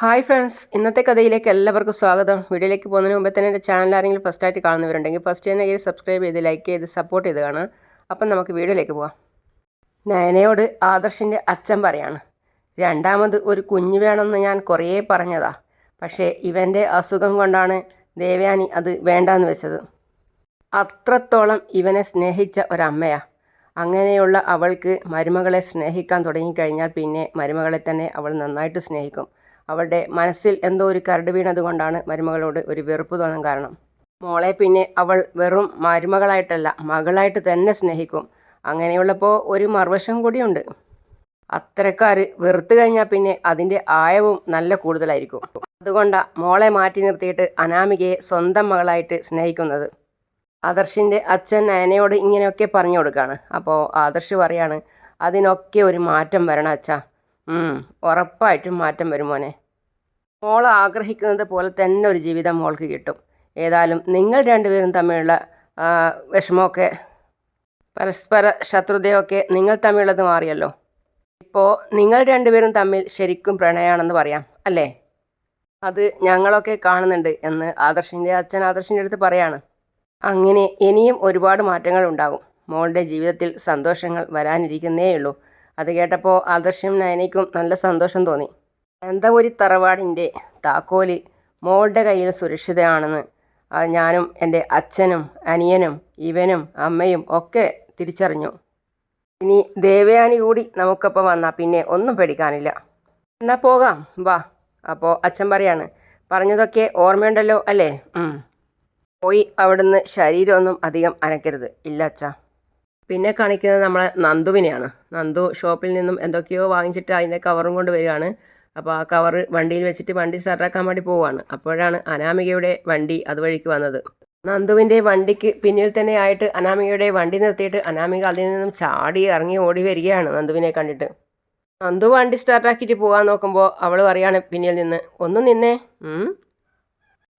Hi friends ഇന്നത്തെ കഥയിലേക്ക് എല്ലാവർക്കും സ്വാഗതം. വീഡിയോയിലേക്ക് പോകുന്നതിന് മുമ്പേ തന്നെ എന്റെ ചാനൽ ആരെങ്കിലും ഫസ്റ്റ് ആയിട്ട് കാണുന്നവരുണ്ടെങ്കിൽ ഫസ്റ്റ് തന്നെ ഈ സബ്സ്ക്രൈബ് ചെയ്ത് ലൈക്ക് ചെയ്ത് സപ്പോർട്ട് ചെയ്ത് കാണാം അപ്പം നമുക്ക് വീഡിയോയിലേക്ക് പോവാം. നയനയോട് ആദർശിന്റെ അച്ഛൻ പറയാണ് രണ്ടാമത് ഒരു കുഞ്ഞ് വേണമെന്ന് ഞാൻ കുറേ പറഞ്ഞതാ. പക്ഷേ ഇവന്റെ അസുഖം കൊണ്ടാണ് ദേവയാനി അത് വേണ്ടാന്ന് വെച്ചത്. അത്രത്തോളം ഇവനെ സ്നേഹിച്ച ഒരമ്മയാ. അങ്ങനെയുള്ള അവൾക്ക് മരുമകളെ സ്നേഹിക്കാൻ തുടങ്ങിക്കഴിഞ്ഞാൽ പിന്നെ മരുമകളെ തന്നെ അവൾ നന്നായിട്ട് സ്നേഹിക്കും. അവളുടെ മനസ്സിൽ എന്തോ ഒരു കരട് വീണതുകൊണ്ടാണ് മരുമകളോട് ഒരു വെറുപ്പ് തോന്നാൻ കാരണം. മോളെ പിന്നെ അവൾ വെറും മരുമകളായിട്ടല്ല മകളായിട്ട് തന്നെ സ്നേഹിക്കും. അങ്ങനെയുള്ളപ്പോൾ ഒരു മറുവശം കൂടിയുണ്ട്. അത്തരക്കാർ വെറുത്തു കഴിഞ്ഞാൽ പിന്നെ അതിന്റെ ആയവും നല്ല കൂടുതലായിരിക്കും. അതുകൊണ്ടാണ് മോളെ മാറ്റി നിർത്തിയിട്ട് അനാമികയെ സ്വന്തം മകളായിട്ട് സ്നേഹിക്കുന്നത്. ആദർശിന്റെ അച്ഛൻ നയനയോട് ഇങ്ങനെയൊക്കെ പറഞ്ഞു കൊടുക്കുകയാണ് അപ്പോൾ ആദർശ് പറയാണ് അതിനൊക്കെ ഒരു മാറ്റം വരണം അച്ഛാ. ഉറപ്പായിട്ടും മാറ്റം വരും മോനെ. മോൾ ആഗ്രഹിക്കുന്നത് പോലെ തന്നെ ഒരു ജീവിതം മോൾക്ക് കിട്ടും. ഏതായാലും നിങ്ങൾ രണ്ടുപേരും തമ്മിലുള്ള വിഷമമൊക്കെ പരസ്പര ശത്രുതയൊക്കെ നിങ്ങൾ തമ്മിലുള്ളത് മാറിയല്ലോ. ഇപ്പോൾ നിങ്ങൾ രണ്ടുപേരും തമ്മിൽ ശരിക്കും പ്രണയമാണെന്ന് പറയാം അല്ലേ? അത് ഞങ്ങളൊക്കെ കാണുന്നുണ്ട് എന്ന് ആദർശിന്റെ അച്ഛൻ ആദർശിന്റെ അടുത്ത് പറയാണ്. അങ്ങനെ ഇനിയും ഒരുപാട് മാറ്റങ്ങൾ ഉണ്ടാകും മോളുടെ ജീവിതത്തിൽ സന്തോഷങ്ങൾ വരാനിരിക്കുന്നേയുള്ളൂ. അത് കേട്ടപ്പോൾ ആദർശം നയനയ്ക്കും നല്ല സന്തോഷം തോന്നി. എന്താ ഒരു തറവാടിന്റെ താക്കോൽ മോളുടെ കയ്യിൽ സുരക്ഷിതയാണെന്ന് ഞാനും എന്റെ അച്ഛനും അനിയനും ഇവനും അമ്മയും ഒക്കെ തിരിച്ചറിഞ്ഞു. ഇനി ദേവയാനി കൂടി നമുക്കൊപ്പം വന്നാൽ പിന്നെ ഒന്നും പേടിക്കാനില്ല. എന്നാൽ പോകാം. വാ. അപ്പോൾ അച്ഛൻ പറയാണ് പറഞ്ഞതൊക്കെ ഓർമ്മയുണ്ടല്ലോ അല്ലേ? പോയി അവിടുന്ന് ശരീരമൊന്നും അധികം അനക്കരുത്. ഇല്ല അച്ഛാ. പിന്നെ കാണിക്കുന്നത് നമ്മളെ നന്ദുവിനെയാണ്. നന്ദു ഷോപ്പിൽ നിന്നും എന്തൊക്കെയോ വാങ്ങിച്ചിട്ട് അതിന്റെ കവറും കൊണ്ട് വരികയാണ്. അപ്പോൾ ആ കവർ വണ്ടിയിൽ വെച്ചിട്ട് വണ്ടി സ്റ്റാർട്ടാക്കാൻ വേണ്ടി പോവുകയാണ്. അപ്പോഴാണ് അനാമികയുടെ വണ്ടി അതുവഴിക്ക് വന്നത്. നന്ദുവിന്റെ വണ്ടിക്ക് പിന്നിൽ തന്നെ ആയിട്ട് അനാമികയുടെ വണ്ടി നിർത്തിയിട്ട് അനാമിക അതിൽ നിന്നും ചാടി ഇറങ്ങി ഓടി വരികയാണ് നന്ദുവിനെ കണ്ടിട്ട്. നന്ദു വണ്ടി സ്റ്റാർട്ടാക്കിയിട്ട് പോകാൻ നോക്കുമ്പോൾ അവൾ പറയാണ് പിന്നിൽ നിന്ന് ഒന്ന് നിന്നേ.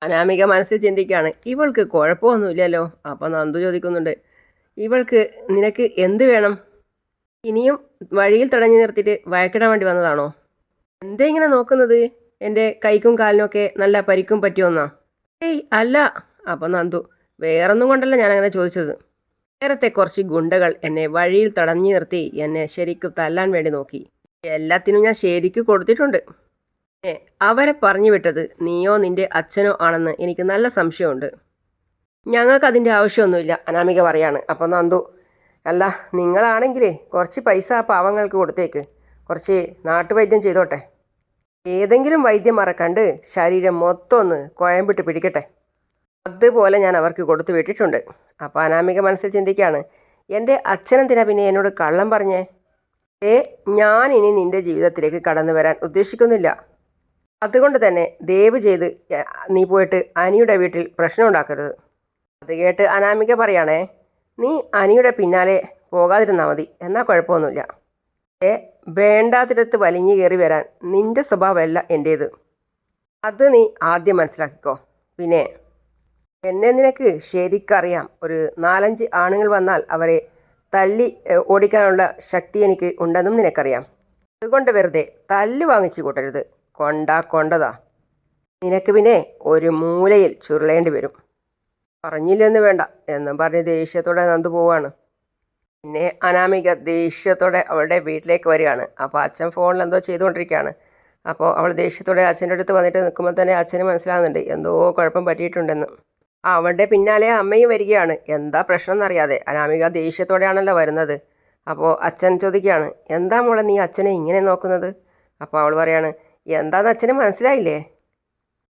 അനാമിക മനസ്സിൽ ചിന്തിക്കുകയാണ് ഇവൾക്ക് കുഴപ്പമൊന്നുമില്ലല്ലോ. അപ്പോൾ നന്ദു ചോദിക്കുന്നുണ്ട് ഇവൾക്ക് നിനക്ക് എന്ത് വേണം? ഇനിയും വഴിയിൽ തടഞ്ഞു നിർത്തിയിട്ട് വഴക്കിടാൻ വേണ്ടി വന്നതാണോ? എന്താ ഇങ്ങനെ നോക്കുന്നത്? എന്റെ കൈക്കും കാലിനൊക്കെ നല്ല പരിക്കും പറ്റിയൊന്നാ ഏയ് അല്ല. അപ്പം നന്ദു വേറൊന്നും കൊണ്ടല്ല ഞാനങ്ങനെ ചോദിച്ചത്. നേരത്തെ കുറച്ച് ഗുണ്ടകൾ എന്നെ വഴിയിൽ തടഞ്ഞു നിർത്തി എന്നെ ശരിക്കും തല്ലാൻ വേണ്ടി നോക്കി. എല്ലാത്തിനും ഞാൻ ശരിക്കും കൊടുത്തിട്ടുണ്ട്. അവരെ പറഞ്ഞു വിട്ടത് നീയോ നിന്റെ അച്ഛനോ ആണെന്ന് എനിക്ക് നല്ല സംശയമുണ്ട്. ഞങ്ങൾക്ക് അതിന്റെ ആവശ്യമൊന്നുമില്ല. അനാമിക പറയാണ്. അപ്പം നന്ദു അല്ല നിങ്ങളാണെങ്കിലേ കുറച്ച് പൈസ ആ പാവങ്ങൾക്ക് കൊടുത്തേക്ക്. കുറച്ച് നാട്ടുവൈദ്യം ചെയ്തോട്ടെ. ഏതെങ്കിലും വൈദ്യം മറക്കണ്ട് ശരീരം മൊത്തം ഒന്ന് കുഴമ്പിട്ട് പിടിക്കട്ടെ. അതുപോലെ ഞാൻ അവർക്ക് കൊടുത്തു വിട്ടിട്ടുണ്ട്. അപ്പോൾ അനാമിക മനസ്സിൽ ചിന്തിക്കുകയാണ് എന്റെ അച്ഛനെന്തിനാ പിന്നെ എന്നോട് കള്ളം പറഞ്ഞേ? ഏ ഞാൻ ഇനി നിന്റെ ജീവിതത്തിലേക്ക് കടന്നു വരാൻ ഉദ്ദേശിക്കുന്നില്ല. അതുകൊണ്ട് തന്നെ ദയവ് ചെയ്ത് നീ പോയിട്ട് അനിയുടെ വീട്ടിൽ പ്രശ്നം ഉണ്ടാക്കരുത്. അത് കേട്ട് അനാമിക പറയണേ നീ അനിയുടെ പിന്നാലെ പോകാതിരുന്നാൽ മതി. എന്നാൽ കുഴപ്പമൊന്നുമില്ല. ഏ വേണ്ടാത്തിടത്ത് വലിഞ്ഞു കയറി വരാൻ നിന്റെ സ്വഭാവമല്ല എന്റേത് അത് നീ ആദ്യം മനസ്സിലാക്കിക്കോ. പിന്നെ എന്നെ നിനക്ക് ശരിക്കറിയാം. ഒരു നാലഞ്ച് ആണുങ്ങൾ വന്നാൽ അവരെ തല്ലി ഓടിക്കാനുള്ള ശക്തി എനിക്ക് ഉണ്ടെന്നും നിനക്കറിയാം. അതുകൊണ്ട് വെറുതെ തല്ല് വാങ്ങിച്ചു കൂട്ടരുത്. കൊണ്ടാ കൊണ്ടതാ. നിനക്ക് പിന്നെ ഒരു മൂലയിൽ ചുരുളേണ്ടി വരും. പറഞ്ഞില്ലെന്ന് വേണ്ട. എന്നും പറഞ്ഞ് ദേഷ്യത്തോടെ നന്ദു പോവാണ്. പിന്നെ അനാമിക ദേഷ്യത്തോടെ അവളുടെ വീട്ടിലേക്ക് വരികയാണ്. അപ്പോൾ അച്ഛൻ ഫോണിൽ എന്തോ ചെയ്തുകൊണ്ടിരിക്കുകയാണ്. അപ്പോൾ അവൾ ദേഷ്യത്തോടെ അച്ഛന്റെ അടുത്ത് വന്നിട്ട് നിൽക്കുമ്പോൾ തന്നെ അച്ഛന് മനസ്സിലാകുന്നുണ്ട്. എന്തോ കുഴപ്പം പറ്റിയിട്ടുണ്ടെന്ന്. അവളുടെ പിന്നാലെ അമ്മയും വരികയാണ്. എന്താ പ്രശ്നം എന്നറിയാതെ അനാമിക ദേഷ്യത്തോടെയാണല്ലോ വരുന്നത്. അപ്പോൾ അച്ഛൻ ചോദിക്കുകയാണ് എന്താ മോളെ നീ അച്ഛനെ ഇങ്ങനെ നോക്കുന്നത്? അപ്പോൾ അവൾ പറയാണ് എന്താന്ന് അച്ഛന് മനസ്സിലായില്ലേ?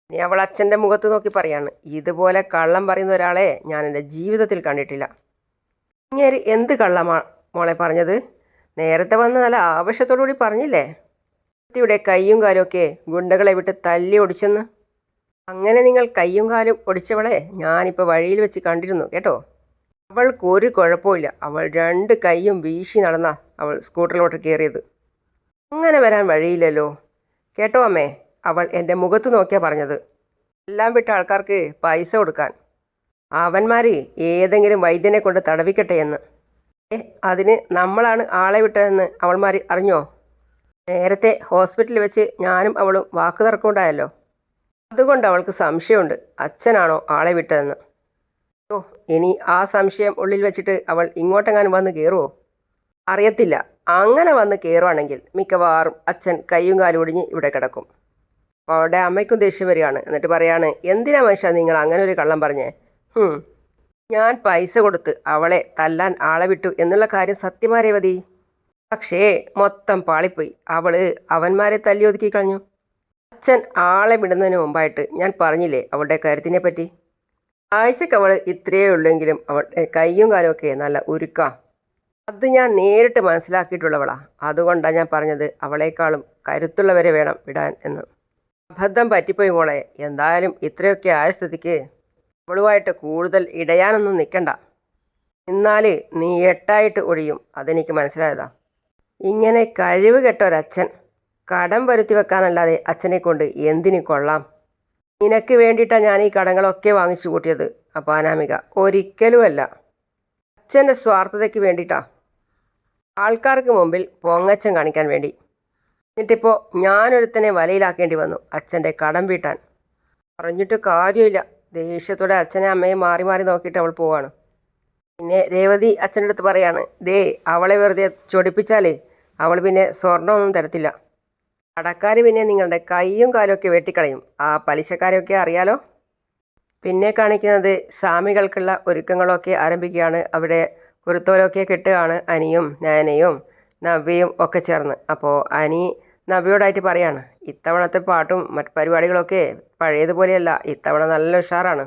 ഇനി അവൾ അച്ഛന്റെ മുഖത്ത് നോക്കി പറയാണ് ഇതുപോലെ കള്ളം പറയുന്ന ഒരാളെ ഞാൻ എന്റെ ജീവിതത്തിൽ കണ്ടിട്ടില്ല. ഇങ്ങനെ എന്ത് കള്ളമാ മോളെ പറഞ്ഞത്? നേരത്തെ വന്ന് നല്ല ആവശ്യത്തോടുകൂടി പറഞ്ഞില്ലേ? കുട്ടിയുടെ കയ്യും കാലും ഒക്കെ ഗുണ്ടകളെ വിട്ട് തല്ലി ഒടിച്ചെന്ന്. അങ്ങനെ നിങ്ങൾ കൈയും കാലും ഒടിച്ചവളെ ഞാനിപ്പോൾ വഴിയിൽ വെച്ച് കണ്ടിരുന്നു കേട്ടോ? അവൾക്ക് ഒരു കുഴപ്പമില്ല അവൾ രണ്ട് കൈയും വീശി നടന്ന അവൾ സ്കൂട്ടറിലോട്ട് കയറിയത്. അങ്ങനെ വരാൻ വഴിയില്ലല്ലോ. കേട്ടോ അമ്മേ? അവൾ എന്റെ മുഖത്ത് നോക്കിയാ പറഞ്ഞത്. എല്ലാം വിട്ട ആൾക്കാർക്ക് പൈസ കൊടുക്കാൻ. അവന്മാർ ഏതെങ്കിലും വൈദ്യനെ കൊണ്ട് തടവിക്കട്ടെ എന്ന്. അതിന് നമ്മളാണ് ആളെ വിട്ടതെന്ന് അവൾമാർ അറിഞ്ഞോ? നേരത്തെ ഹോസ്പിറ്റലിൽ വെച്ച് ഞാനും അവളും വാക്ക് തർക്കമുണ്ടായല്ലോ. അതുകൊണ്ട് അവൾക്ക് സംശയമുണ്ട്. അച്ഛനാണോ ആളെ വിട്ടതെന്ന്. ഓ ഇനി ആ സംശയം ഉള്ളിൽ വെച്ചിട്ട് അവൾ ഇങ്ങോട്ടെങ്ങാനും വന്ന് കയറുമോ അറിയത്തില്ല. അങ്ങനെ വന്ന് കയറുവാണെങ്കിൽ മിക്കവാറും അച്ഛൻ കയ്യും കാലും ഒടിഞ്ഞ് ഇവിടെ കിടക്കും. അപ്പോൾ അവളുടെ അമ്മയ്ക്കും ദേഷ്യം വരികയാണ്. എന്നിട്ട് പറയാണ് എന്തിനാ മനുഷ്യ നിങ്ങൾ അങ്ങനെ ഒരു കള്ളം പറഞ്ഞേ? ഞാൻ പൈസ കൊടുത്ത് അവളെ തല്ലാൻ ആളെ വിട്ടു എന്നുള്ള കാര്യം സത്യമാരേവതി പക്ഷേ മൊത്തം പാളിപ്പോയി. അവൾ അവന്മാരെ തല്ലി ഒതുക്കി കളഞ്ഞു. അച്ഛൻ ആളെ വിടുന്നതിന് മുമ്പായിട്ട് ഞാൻ പറഞ്ഞില്ലേ അവളുടെ കാര്യത്തിനെ പറ്റി? ആഴ്ചക്ക് അവൾ ഇത്രയേ ഉള്ളെങ്കിലും അവളുടെ കൈയും കാലുമൊക്കെ നല്ല ഉരുക്കാ. അത് ഞാൻ നേരിട്ട് മനസ്സിലാക്കിയിട്ടുള്ളവളാണ് അതുകൊണ്ടാണ് ഞാൻ പറഞ്ഞത് അവളേക്കാളും കരുത്തുള്ളവരെ വേണം വിടാൻ എന്ന്. അബദ്ധം പറ്റിപ്പോയി മോളെ. എന്തായാലും ഇത്രയൊക്കെ ആയ സ്ഥിതിക്ക് അവളുമായിട്ട് കൂടുതൽ ഇടയാനൊന്നും നിൽക്കണ്ട എന്നാൽ നീ എട്ടായിട്ട് ഒഴിയും അതെനിക്ക് മനസ്സിലായതാ. ഇങ്ങനെ കഴിവ് കെട്ട ഒരച്ഛൻ കടം വരുത്തി വെക്കാനല്ലാതെ അച്ഛനെ കൊണ്ട് എന്തിനു കൊള്ളാം? നിനക്ക് വേണ്ടിയിട്ടാണ് ഞാൻ ഈ കടങ്ങളൊക്കെ വാങ്ങിച്ചു കൂട്ടിയത് അപ്പോൾ അനാമിക ഒരിക്കലുമല്ല. അച്ഛന്റെ സ്വാർത്ഥതയ്ക്ക് വേണ്ടിയിട്ടാ. ആൾക്കാർക്ക് മുമ്പിൽ പൊങ്ങച്ചം കാണിക്കാൻ വേണ്ടി. എന്നിട്ടിപ്പോൾ ഞാനൊരുത്തനെ വലയിലാക്കേണ്ടി വന്നു. അച്ഛന്റെ കടം വീട്ടാൻ. പറഞ്ഞിട്ട് കാര്യമില്ല. ദേഷ്യത്തോടെ അച്ഛനെ അമ്മയെ മാറി മാറി നോക്കിയിട്ട് അവൾ പോവാണ്. പിന്നെ രേവതി അച്ഛന്റെ അടുത്ത് പറയാണ് ദേ അവളെ വെറുതെ ചൊടിപ്പിച്ചാലേ അവൾ പിന്നെ സ്വർണമൊന്നും തരത്തില്ല. കടക്കാർ പിന്നെ നിങ്ങളുടെ കൈയും കാലും ഒക്കെ വെട്ടിക്കളയും. ആ പലിശക്കാരെയൊക്കെ അറിയാലോ? പിന്നെ കാണിക്കുന്നത് സ്വാമികൾക്കുള്ള ഒരുക്കങ്ങളൊക്കെ ആരംഭിക്കുകയാണ്. അവിടെ കുരുത്തോലൊക്കെ കെട്ടുകയാണ് അനിയും നാനയും നവ്യയും ഒക്കെ ചേർന്ന്. അപ്പോൾ അനി നവ്യോടായിട്ട് പറയാണ് ഇത്തവണത്തെ പാട്ടും മറ്റു പരിപാടികളൊക്കെ പഴയതുപോലെയല്ല ഇത്തവണ നല്ല ഉഷാറാണ്.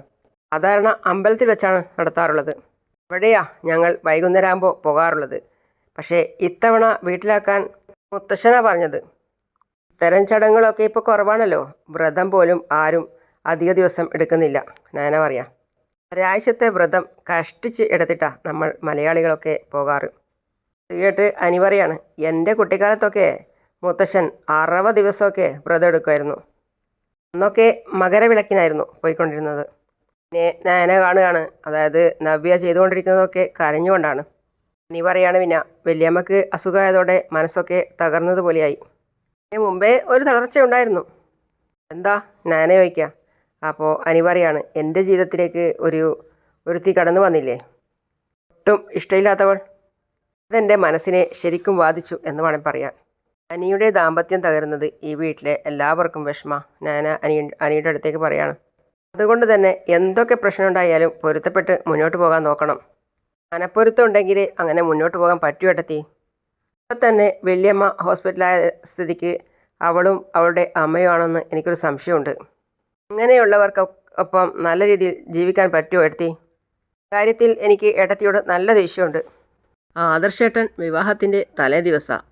സാധാരണ അമ്പലത്തിൽ വെച്ചാണ് നടത്താറുള്ളത്. അവിടെയാ ഞങ്ങൾ വൈകുന്നേരം ആകുമ്പോൾ പോകാറുള്ളത്. പക്ഷേ ഇത്തവണ വീട്ടിലാക്കാൻ മുത്തശ്ശനാ പറഞ്ഞത്. ഇത്തരം ചടങ്ങുകളൊക്കെ ഇപ്പോൾ കുറവാണല്ലോ. വ്രതം പോലും ആരും അധിക ദിവസം എടുക്കുന്നില്ല. ഞാനാ പറയാം. ഒരാഴ്ചത്തെ വ്രതം കഷ്ടിച്ച് എടുത്തിട്ടാണ് നമ്മൾ മലയാളികളൊക്കെ പോകാറ്. കേട്ട് അനി പറയാണ് എന്റെ കുട്ടിക്കാലത്തൊക്കെ മുത്തശ്ശൻ അറുപത് ദിവസമൊക്കെ വ്രതം എടുക്കുമായിരുന്നു. അന്നൊക്കെ മകരവിളക്കിനായിരുന്നു പോയിക്കൊണ്ടിരുന്നത്. പിന്നെ നയന കാണുകയാണ്. അതായത് നവ്യ ചെയ്തുകൊണ്ടിരിക്കുന്നതൊക്കെ കരഞ്ഞുകൊണ്ടാണ്. നീ പറയാണ് പിന്നെ വലിയമ്മക്ക് അസുഖമായതോടെ മനസ്സൊക്കെ തകർന്നതുപോലെയായി ഇതിന് മുമ്പേ ഒരു തളർച്ച ഉണ്ടായിരുന്നു. എന്താ? നയന ചോദിക്കുക. അപ്പോൾ അനി പറയാണ് എന്റെ ജീവിതത്തിലേക്ക് ഒരു ഒരുത്തി കടന്നു വന്നില്ലേ? ഒട്ടും ഇഷ്ടമില്ലാത്തവൾ. അതെന്റെ മനസ്സിനെ ശരിക്കും ബാധിച്ചു എന്ന് വേണം പറയാൻ. അനിയുടെ ദാമ്പത്യം തകരുന്നത് ഈ വീട്ടിലെ എല്ലാവർക്കും വിഷമ ഞാൻ അനി അനിയുടെ അടുത്തേക്ക് പറയാണ്. അതുകൊണ്ട് തന്നെ എന്തൊക്കെ പ്രശ്നമുണ്ടായാലും പൊരുത്തപ്പെട്ട് മുന്നോട്ട് പോകാൻ നോക്കണം. മനപ്പൊരുത്തം ഉണ്ടെങ്കിൽ അങ്ങനെ മുന്നോട്ട് പോകാൻ പറ്റുമെടത്തി ഇപ്പം തന്നെ വലിയമ്മ ഹോസ്പിറ്റലായ സ്ഥിതിക്ക് അവളും അവളുടെ അമ്മയുമാണെന്ന് എനിക്കൊരു സംശയമുണ്ട്. അങ്ങനെയുള്ളവർക്ക് ഒപ്പം നല്ല രീതിയിൽ ജീവിക്കാൻ പറ്റുമോ എടുത്തി കാര്യത്തിൽ എനിക്ക് എടത്തിയോട് നല്ല ദേഷ്യമുണ്ട്. ആദർശേട്ടൻ വിവാഹത്തിന്റെ തലേ ദിവസമാണ്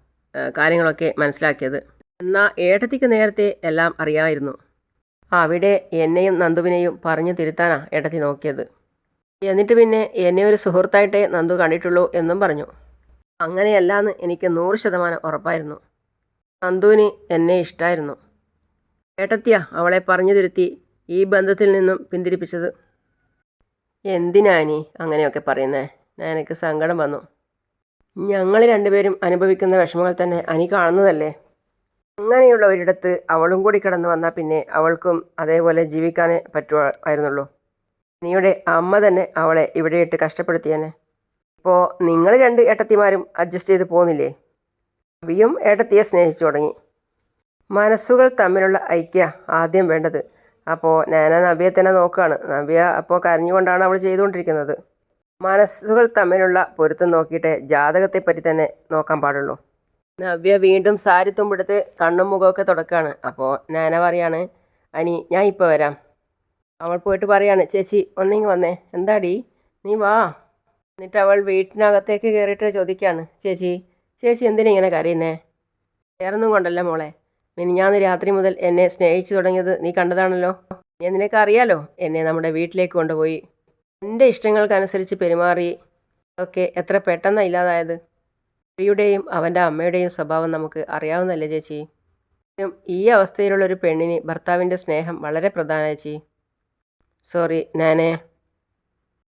കാര്യങ്ങളൊക്കെ മനസ്സിലാക്കിയത്. എന്നാൽ ഏട്ടത്തിക്ക് നേരത്തെ എല്ലാം അറിയാമായിരുന്നു അവിടെ എന്നെയും നന്ദുവിനെയും പറഞ്ഞു തിരുത്താനാ ഏട്ടത്തി നോക്കിയത്. എന്നിട്ട് പിന്നെ എന്നെ ഒരു സുഹൃത്തായിട്ടേ നന്ദു കണ്ടിട്ടുള്ളൂ എന്നും പറഞ്ഞു. അങ്ങനെയല്ലാന്ന് എനിക്ക് നൂറ് ശതമാനം ഉറപ്പായിരുന്നു. നന്ദുവിന് എന്നെ ഇഷ്ടമായിരുന്നു ഏട്ടത്തിയാ അവളെ പറഞ്ഞു തിരുത്തി ഈ ബന്ധത്തിൽ നിന്നും പിന്തിരിപ്പിച്ചത്. എന്തിനാ നീ അങ്ങനെയൊക്കെ പറയുന്നേ? എനിക്ക് സങ്കടം വന്നു. ഞങ്ങൾ രണ്ടുപേരും അനുഭവിക്കുന്ന വിഷമങ്ങൾ തന്നെ അനി കാണുന്നതല്ലേ? അങ്ങനെയുള്ള ഒരിടത്ത് അവളും കൂടി കിടന്നു വന്നാൽ പിന്നെ അവൾക്കും അതേപോലെ ജീവിക്കാനേ പറ്റുമായിരുന്നുള്ളൂ അനിയുടെ അമ്മ തന്നെ അവളെ ഇവിടെയിട്ട് കഷ്ടപ്പെടുത്തിയെന്നെ ഇപ്പോൾ നിങ്ങൾ രണ്ട് ഏട്ടത്തിമാരും അഡ്ജസ്റ്റ് ചെയ്ത് പോകുന്നില്ലേ അബിയും ഏട്ടത്തിയെ സ്നേഹിച്ചു തുടങ്ങി. മനസ്സുകൾ തമ്മിലുള്ള ഐക്യ ആദ്യം വേണ്ടത്. അപ്പോൾ ഞാൻ നവ്യയെ തന്നെ നോക്കുകയാണ് നവ്യ അപ്പോൾ കരഞ്ഞുകൊണ്ടാണ് അവൾ ചെയ്തുകൊണ്ടിരിക്കുന്നത്. മനസ്സുകൾ തമ്മിലുള്ള പൊരുത്തം നോക്കിയിട്ട് ജാതകത്തെപ്പറ്റി തന്നെ നോക്കാൻ പാടുള്ളൂ. നവ്യ വീണ്ടും സാരി തുമ്പെടുത്ത് കണ്ണും മുഖമൊക്കെ തുടക്കുകയാണ് അപ്പോൾ നാന പറയാണ് അനി ഞാൻ ഇപ്പോൾ വരാം. അവൾ പോയിട്ട് പറയാണ് ചേച്ചി ഒന്നിങ്ങ് വന്നേ. എന്താടി? നീ വാ. എന്നിട്ട് അവൾ വീട്ടിനകത്തേക്ക് കയറിയിട്ട് ചോദിക്കുകയാണ് ചേച്ചി ചേച്ചി എന്തിനാ ഇങ്ങനെ കരയുന്നേ? വേറൊന്നും കൊണ്ടല്ല മോളെ. മിനിഞ്ഞാന്ന് രാത്രി മുതൽ എന്നെ സ്നേഹിച്ചു തുടങ്ങിയത് നീ കണ്ടതാണല്ലോ. നീ നിനക്ക് അറിയാലോ എന്നെ നമ്മുടെ വീട്ടിലേക്ക് കൊണ്ടുപോയി എന്റെ ഇഷ്ടങ്ങൾക്കനുസരിച്ച് പെരുമാറി ഒക്കെ എത്ര പെട്ടെന്നാണ് ഇല്ലാതായത്. സ്ത്രീയുടെയും അവന്റെ അമ്മയുടെയും സ്വഭാവം നമുക്ക് അറിയാവുന്നല്ലേ ചേച്ചി? ഈ അവസ്ഥയിലുള്ള ഒരു പെണ്ണിന് ഭർത്താവിന്റെ സ്നേഹം വളരെ പ്രധാന ചേച്ചി. സോറി ഞാനേ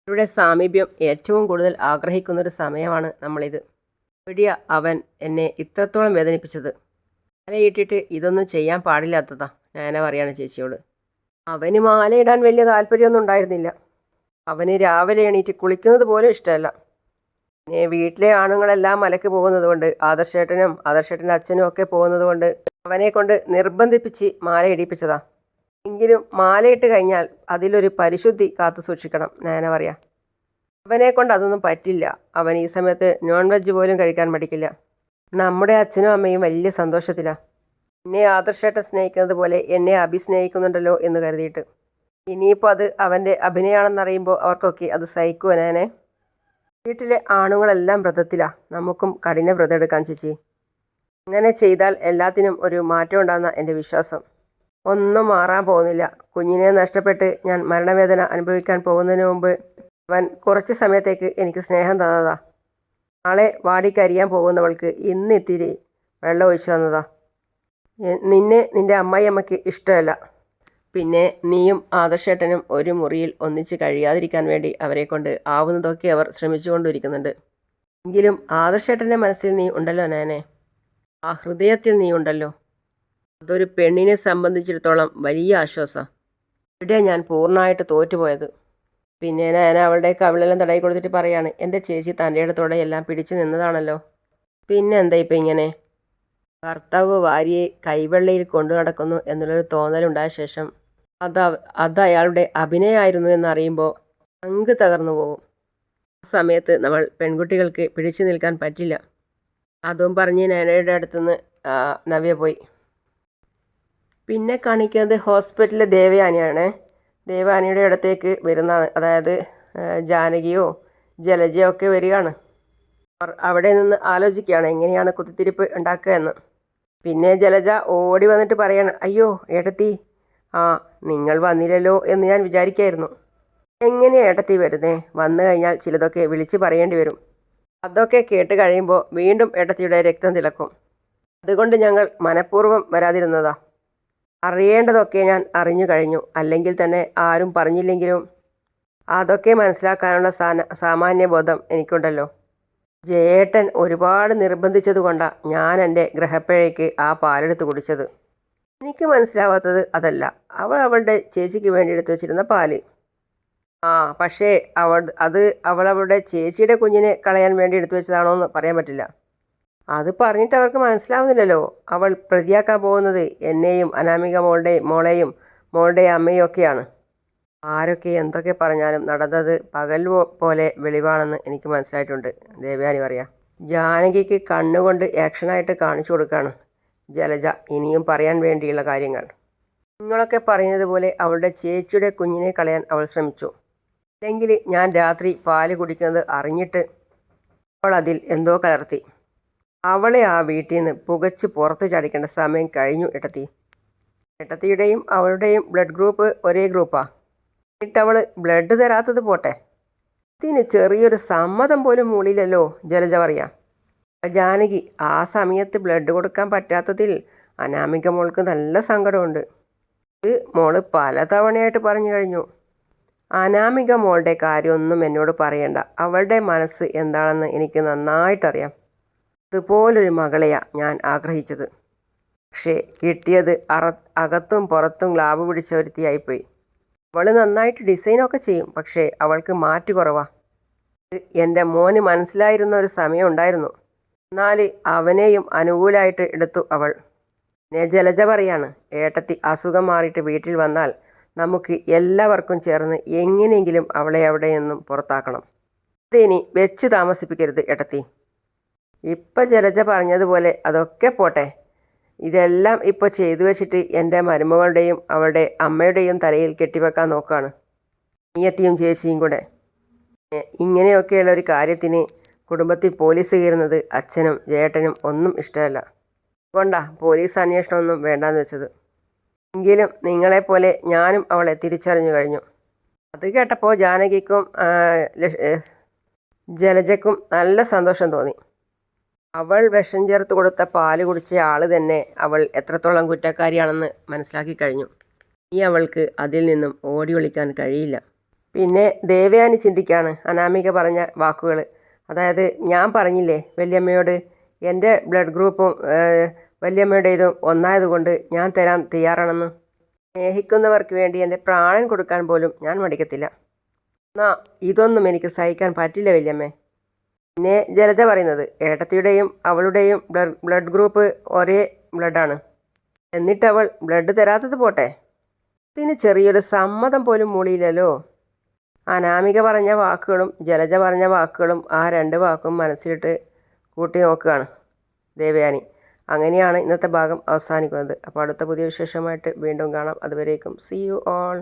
ഇവരുടെ സാമീപ്യം ഏറ്റവും കൂടുതൽ ആഗ്രഹിക്കുന്നൊരു സമയമാണ് നമ്മളിത്. പിടിയ അവൻ എന്നെ ഇത്രത്തോളം വേദനിപ്പിച്ചത്? മാലയിട്ടിട്ട് ഇതൊന്നും ചെയ്യാൻ പാടില്ലാത്തതാ ഞാനാ ചേച്ചിയോട്. അവന് മാലയിടാൻ വലിയ താല്പര്യമൊന്നും ഉണ്ടായിരുന്നില്ല. അവന് രാവിലെ എണീറ്റ് കുളിക്കുന്നത് പോലും ഇഷ്ടമല്ല. പിന്നെ വീട്ടിലെ ആണുങ്ങളെല്ലാം മലക്ക് പോകുന്നത് കൊണ്ട് ആദർശേട്ടനും ആദർശേട്ടന്റെ അച്ഛനും ഒക്കെ പോകുന്നത് കൊണ്ട് അവനെ കൊണ്ട് നിർബന്ധിപ്പിച്ച് മാല ഇടിപ്പിച്ചതാ. എങ്കിലും മാലയിട്ട് കഴിഞ്ഞാൽ അതിലൊരു പരിശുദ്ധി കാത്തു സൂക്ഷിക്കണം നയന പറയാ. അവനെ കൊണ്ട് അതൊന്നും പറ്റില്ല. അവൻ ഈ സമയത്ത് നോൺ വെജ് പോലും കഴിക്കാൻ മടിക്കില്ല. നമ്മുടെ അച്ഛനും അമ്മയും വലിയ സന്തോഷത്തിലാണ് എന്നെ ആദർശേട്ടൻ സ്നേഹിക്കുന്നത് പോലെ എന്നെ അഭിസ്നേഹിക്കുന്നുണ്ടല്ലോ എന്ന് കരുതിയിട്ട്. ഇനിയിപ്പോൾ അത് അവന്റെ അഭിനയമാണെന്നറിയുമ്പോൾ അവർക്കൊക്കെ അത് സഹിക്കുവനേനെ വീട്ടിലെ ആണുങ്ങളെല്ലാം വ്രതത്തിലാണ് നമുക്കും കഠിന വ്രതം എടുക്കാൻ ചേച്ചി. അങ്ങനെ ചെയ്താൽ എല്ലാത്തിനും ഒരു മാറ്റം ഉണ്ടാകുന്ന എന്റെ വിശ്വാസം. ഒന്നും മാറാൻ പോകുന്നില്ല. കുഞ്ഞിനെ നഷ്ടപ്പെട്ട് ഞാൻ മരണവേദന അനുഭവിക്കാൻ പോകുന്നതിന് മുമ്പ് അവൻ കുറച്ച് സമയത്തേക്ക് എനിക്ക് സ്നേഹം തന്നതാ. നാളെ വാടിക്കരിയാൻ പോകുന്നവൾക്ക് ഇന്ന് ഇത്തിരി വെള്ളം ഒഴിച്ചു തന്നതാ. നിന്നെ നിന്റെ അമ്മായിയമ്മയ്ക്ക് ഇഷ്ടമല്ല. പിന്നെ നീയും ആദർശേട്ടനും ഒരു മുറിയിൽ ഒന്നിച്ച് കഴിയാതിരിക്കാൻ വേണ്ടി അവരെ കൊണ്ട് ആവുന്നതൊക്കെ അവർ ശ്രമിച്ചുകൊണ്ടിരിക്കുന്നുണ്ട്. എങ്കിലും ആദർശേട്ടന്റെ മനസ്സിൽ നീ ഉണ്ടല്ലോ നാനെ ആ ഹൃദയത്തിൽ നീ ഉണ്ടല്ലോ. അതൊരു പെണ്ണിനെ സംബന്ധിച്ചിടത്തോളം വലിയ ആശ്വാസം. ഇവിടെ ഞാൻ പൂർണമായിട്ട് തോറ്റുപോയത്? പിന്നെ ഞാൻ അവളുടെ കവിളെല്ലാം തടയി കൊടുത്തിട്ട് പറയാണ് എന്റെ ചേച്ചി തന്റെ ഇടത്തോടെ എല്ലാം പിടിച്ചു നിന്നതാണല്ലോ. പിന്നെ എന്താ ഇപ്പം ഇങ്ങനെ? ഭർത്താവ് ഭാര്യയെ കൈവെള്ളയിൽ കൊണ്ടു നടക്കുന്നു എന്നുള്ളൊരു തോന്നലുണ്ടായ ശേഷം അത് അത് അയാളുടെ അഭിനയമായിരുന്നു എന്നറിയുമ്പോൾ അങ്ക് തകർന്നു പോകും. ആ സമയത്ത് നമ്മൾ പെൺകുട്ടികൾക്ക് പിടിച്ചു നിൽക്കാൻ പറ്റില്ല. അതും പറഞ്ഞ് നയനയുടെ അടുത്തുനിന്ന് നവ്യ പോയി. പിന്നെ കാണിക്കുന്നത് ഹോസ്പിറ്റലിലെ ദേവയാനിയാണ്. ദേവാനിയുടെ അടുത്തേക്ക് വരുന്നതാണ്. അതായത് ജാനകിയോ ജലജയോ ഒക്കെ വരികയാണ്. അവിടെ നിന്ന് ആലോചിക്കുകയാണ് എങ്ങനെയാണ് കുത്തിത്തിരിപ്പ് ഉണ്ടാക്കുക എന്ന്. പിന്നെ ജലജ ഓടി വന്നിട്ട് പറയാണ് അയ്യോ ഏട്ടത്തി ആ നിങ്ങൾ വന്നില്ലല്ലോ എന്ന് ഞാൻ വിചാരിക്കായിരുന്നു. എങ്ങനെയാണ് ഏട്ടത്തി വരുന്നേ? വന്നു കഴിഞ്ഞാൽ ചിലതൊക്കെ വിളിച്ചു പറയേണ്ടി വരും. അതൊക്കെ കേട്ട് കഴിയുമ്പോൾ വീണ്ടും ഏട്ടത്തിയുടെ രക്തം തിളക്കും. അതുകൊണ്ട് ഞങ്ങൾ മനഃപൂർവം വരാതിരുന്നതാ. അറിയേണ്ടതൊക്കെ ഞാൻ അറിഞ്ഞു കഴിഞ്ഞു. അല്ലെങ്കിൽ തന്നെ ആരും പറഞ്ഞില്ലെങ്കിലും അതൊക്കെ മനസ്സിലാക്കാനുള്ള സാന സാമാന്യ ബോധം എനിക്കുണ്ടല്ലോ. ജയേട്ടൻ ഒരുപാട് നിർബന്ധിച്ചതുകൊണ്ടാണ് ഞാൻ എന്റെ ഗ്രഹപ്പിഴയ്ക്ക് ആ പാലെടുത്ത് കുടിച്ചത്. എനിക്ക് മനസ്സിലാവാത്തത് അതല്ല. അവൾ അവളുടെ ചേച്ചിക്ക് വേണ്ടി എടുത്തു വെച്ചിരുന്ന പാൽ. ആ പക്ഷേ അവൾ അത് അവൾ അവളുടെ ചേച്ചിയുടെ കുഞ്ഞിനെ കളയാൻ വേണ്ടി എടുത്തു വെച്ചതാണോ എന്ന് പറയാൻ പറ്റില്ല. അത് പറഞ്ഞിട്ട് അവർക്ക് മനസ്സിലാവുന്നില്ലല്ലോ. അവൾ പ്രതിയാക്കാൻ പോകുന്നത് എന്നെയും അനാമിക മോളുടെ മോളെയും മോളുടെ അമ്മയും ഒക്കെയാണ്. ആരൊക്കെ എന്തൊക്കെ പറഞ്ഞാലും നടന്നത് പകൽ പോലെ വെളിവാണെന്ന് എനിക്ക് മനസ്സിലായിട്ടുണ്ട്. ദേവയാനി പറയാം. ജാനകിക്ക് കണ്ണുകൊണ്ട് ആക്ഷനായിട്ട് കാണിച്ചു കൊടുക്കുകയാണ് ജലജ ഇനിയും പറയാൻ വേണ്ടിയുള്ള കാര്യങ്ങൾ. നിങ്ങളൊക്കെ പറഞ്ഞതുപോലെ അവളുടെ ചേച്ചിയുടെ കുഞ്ഞിനെ കളയാൻ അവൾ ശ്രമിച്ചു. അല്ലെങ്കിൽ ഞാൻ രാത്രി പാൽ കുടിക്കുന്നത് അറിഞ്ഞിട്ട് അവൾ അതിൽ എന്തോ കലർത്തി. അവളെ ആ വീട്ടിൽ നിന്ന് പുകച്ച് പുറത്ത് ചാടിക്കേണ്ട സമയം കഴിഞ്ഞു എട്ടത്തി എട്ടത്തിയുടെയും അവളുടെയും ബ്ലഡ് ഗ്രൂപ്പ് ഒരേ ഗ്രൂപ്പാ എന്നിട്ടവൾ ബ്ലഡ് തരാത്തത് പോട്ടെ. ഇതിന് ചെറിയൊരു സമ്മതം പോലും മൂളിയില്ലല്ലോ ജലജ പറയാം. ജാനകി ആ സമയത്ത് ബ്ലഡ് കൊടുക്കാൻ പറ്റാത്തതിൽ അനാമിക മോൾക്ക് നല്ല സങ്കടമുണ്ട്. ഇത് മോൾ പലതവണയായിട്ട് പറഞ്ഞു കഴിഞ്ഞു. അനാമിക മോളുടെ കാര്യമൊന്നും എന്നോട് പറയണ്ട. അവളുടെ മനസ്സ് എന്താണെന്ന് എനിക്ക് നന്നായിട്ടറിയാം. ഇതുപോലൊരു മകളെയാ ഞാൻ ആഗ്രഹിച്ചത്. പക്ഷേ കിട്ടിയത് അറ അകത്തും പുറത്തും ലാബ് പിടിച്ച ഒരുത്തിയായിപ്പോയി. അവൾ നന്നായിട്ട് ഡിസൈനൊക്കെ ചെയ്യും പക്ഷേ അവൾക്ക് മാറ്റ് കുറവാ. ഇത് എന്റെ മോന് മനസ്സിലായിരുന്ന ഒരു സമയം ഉണ്ടായിരുന്നു. എന്നാൽ അവനെയും അനുകൂലമായിട്ട് എടുത്തു അവൾ. നേ ജലജ പറയാണ് ഏട്ടത്തി അസുഖം മാറിയിട്ട് വീട്ടിൽ വന്നാൽ നമുക്ക് എല്ലാവർക്കും ചേർന്ന് എങ്ങനെയെങ്കിലും അവളെ അവിടെ നിന്നും പുറത്താക്കണം. ഇതിനി വെച്ച് താമസിപ്പിക്കരുത് ഏട്ടത്തി. ഇപ്പം ജലജ പറഞ്ഞതുപോലെ അതൊക്കെ പോട്ടെ. ഇതെല്ലാം ഇപ്പോൾ ചെയ്തു വെച്ചിട്ട് എന്റെ മരുമകളുടെയും അവളുടെ അമ്മയുടെയും തലയിൽ കെട്ടിവെക്കാൻ നോക്കുകയാണ് നീയത്തിയും ചേച്ചിയും കൂടെ. ഇങ്ങനെയൊക്കെയുള്ള ഒരു കാര്യത്തിന് കുടുംബത്തിൽ പോലീസ് കയറുന്നത് അച്ഛനും ജേട്ടനും ഒന്നും ഇഷ്ടമല്ല. കൊണ്ടാ പോലീസ് അന്വേഷണമൊന്നും വേണ്ടാന്ന് വെച്ചത്. എങ്കിലും നിങ്ങളെപ്പോലെ ഞാനും അവളെ തിരിച്ചറിഞ്ഞു കഴിഞ്ഞു. അത് കേട്ടപ്പോൾ ജാനകിക്കും ജലജക്കും നല്ല സന്തോഷം തോന്നി. അവൾ വിഷം ചേർത്ത് കൊടുത്ത പാൽ കുടിച്ച ആൾ തന്നെ അവൾ എത്രത്തോളം കുറ്റക്കാരിയാണെന്ന് മനസ്സിലാക്കി കഴിഞ്ഞു. ഇനി അവൾക്ക് അതിൽ നിന്നും ഓടി ഒളിക്കാൻ കഴിയില്ല. പിന്നെ ദേവയാനി ചിന്തിക്കാണ് അനാമിക പറഞ്ഞ വാക്കുകൾ അതായത് ഞാൻ പറഞ്ഞില്ലേ വല്യമ്മയോട് എന്റെ ബ്ലഡ് ഗ്രൂപ്പും വല്യമ്മയുടേതും ഒന്നായതുകൊണ്ട് ഞാൻ തരാൻ തയ്യാറാണെന്ന്. സ്നേഹിക്കുന്നവർക്ക് വേണ്ടി എന്റെ പ്രാണൻ കൊടുക്കാൻ പോലും ഞാൻ മടിക്കത്തില്ല. എന്നാ ഇതൊന്നും എനിക്ക് സഹിക്കാൻ പറ്റില്ല വല്യമ്മേ. പിന്നെ ജലജ പറയുന്നത് ഏട്ടത്തിയുടെയും അവളുടെയും ബ്ലഡ് ഗ്രൂപ്പ് ഒരേ ബ്ലഡാണ് എന്നിട്ടവൾ ബ്ലഡ് തരാത്തത് പോട്ടെ. ഇതിന് ചെറിയൊരു സമ്മതം പോലും മൂളിയില്ലല്ലോ. അനാമിക പറഞ്ഞ വാക്കുകളും ജലജ പറഞ്ഞ വാക്കുകളും ആ രണ്ട് വാക്കും മനസ്സിലിട്ട് കൂട്ടി നോക്കുകയാണ് ദേവയാനി. അങ്ങനെയാണ് ഇന്നത്തെ ഭാഗം അവസാനിക്കുന്നത്. അപ്പോൾ അടുത്ത പുതിയ വിശേഷമായിട്ട് വീണ്ടും കാണാം. അതുവരേക്കും സി യു ഓൾ